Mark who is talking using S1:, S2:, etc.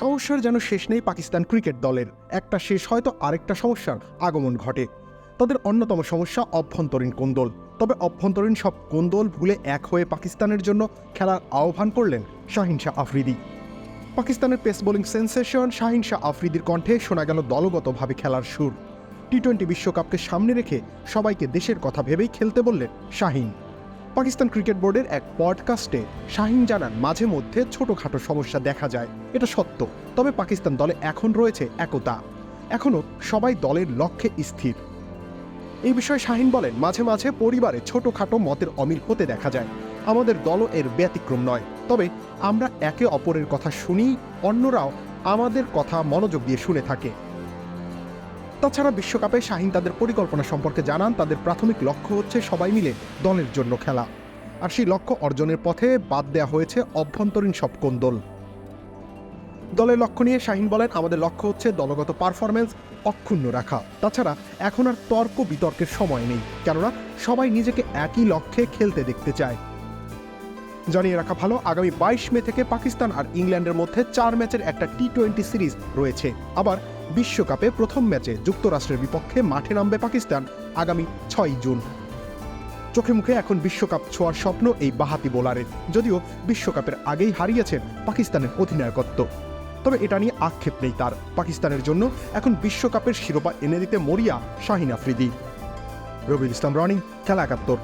S1: সমস্যার যেন শেষ নেই পাকিস্তান ক্রিকেট দলের। একটা শেষ হয়তো আরেকটা সমস্যার আগমন ঘটে। তাদের অন্যতম সমস্যা অভ্যন্তরীণ কোন্দল তবে অভ্যন্তরীণ সব কোন্দল ভুলে এক হয়ে পাকিস্তানের জন্য খেলার আহ্বান করলেন শাহিন শাহ আফ্রিদি। পাকিস্তানের pace bowling sensation Shaheen Shah আফ্রিদির কণ্ঠে শোনা গেল দলগতভাবে খেলার সুর। টি টোয়েন্টি বিশ্বকাপকে সামনে রেখে সবাইকে দেশের কথা ভেবেই খেলতে বললেন শাহিন। পাকিস্তান ক্রিকেট বোর্ডের এক পডকাস্টে শাহিন জানান, মাঝে মধ্যে ছোটখাটো সমস্যা দেখা যায়। এটা সত্য। তবে পাকিস্তান দলে এখন রয়েছে একতা। এখনও সবাই দলের লক্ষ্যে স্থির। এই বিষয়ে শাহিন বলেন, মাঝে মাঝে পরিবারে ছোটখাটো মতের অমিল হতে দেখা যায়। আমাদের দলও এর ব্যতিক্রম নয়। তবে আমরা একে অপরের কথা শুনি, অন্যরাও আমাদের কথা মনোযোগ দিয়ে শুনে থাকে। তাছাড়া বিশ্বকাপে শাহিন তাদের পরিকল্পনা সম্পর্কে জানান, তাদের প্রাথমিক লক্ষ্য হচ্ছে সবাই মিলে দলের জন্য খেলা। আর সেই লক্ষ্য অর্জনের পথে বাদ দেওয়া হয়েছে অভ্যন্তরীণ সব কোন্দল দলের লক্ষ্য নিয়ে শাহিন বলেন, আমাদের লক্ষ্য হচ্ছে দলগত পারফরমেন্স অক্ষুণ্ণ রাখা। তাছাড়া এখন আর তর্ক বিতর্কের সময় নেই, কেননা সবাই নিজেকে একই লক্ষ্যে খেলতে দেখতে চায়। জানিয়ে রাখা ভালো, আগামী বাইশ মে থেকে পাকিস্তান আর ইংল্যান্ডের মধ্যে চার ম্যাচের একটা টি টোয়েন্টি সিরিজ রয়েছে। আবার বিশ্বকাপে প্রথম ম্যাচে যুক্তরাষ্ট্রের বিপক্ষে মাঠে নামবে পাকিস্তান আগামী ছয় জুন। চোখে মুখে এখন বিশ্বকাপ ছোঁয়ার স্বপ্ন এই বাহাতি বোলারের, যদিও বিশ্বকাপের আগেই হারিয়েছেন পাকিস্তানের অধিনায়কত্ব। তবে এটা নিয়ে আক্ষেপ নেই তার। পাকিস্তানের জন্য এখন বিশ্বকাপের শিরোপা এনে দিতে মরিয়া শাহিন আফ্রিদি। রবিউল ইসলাম রনি, খেলা একাত্তর।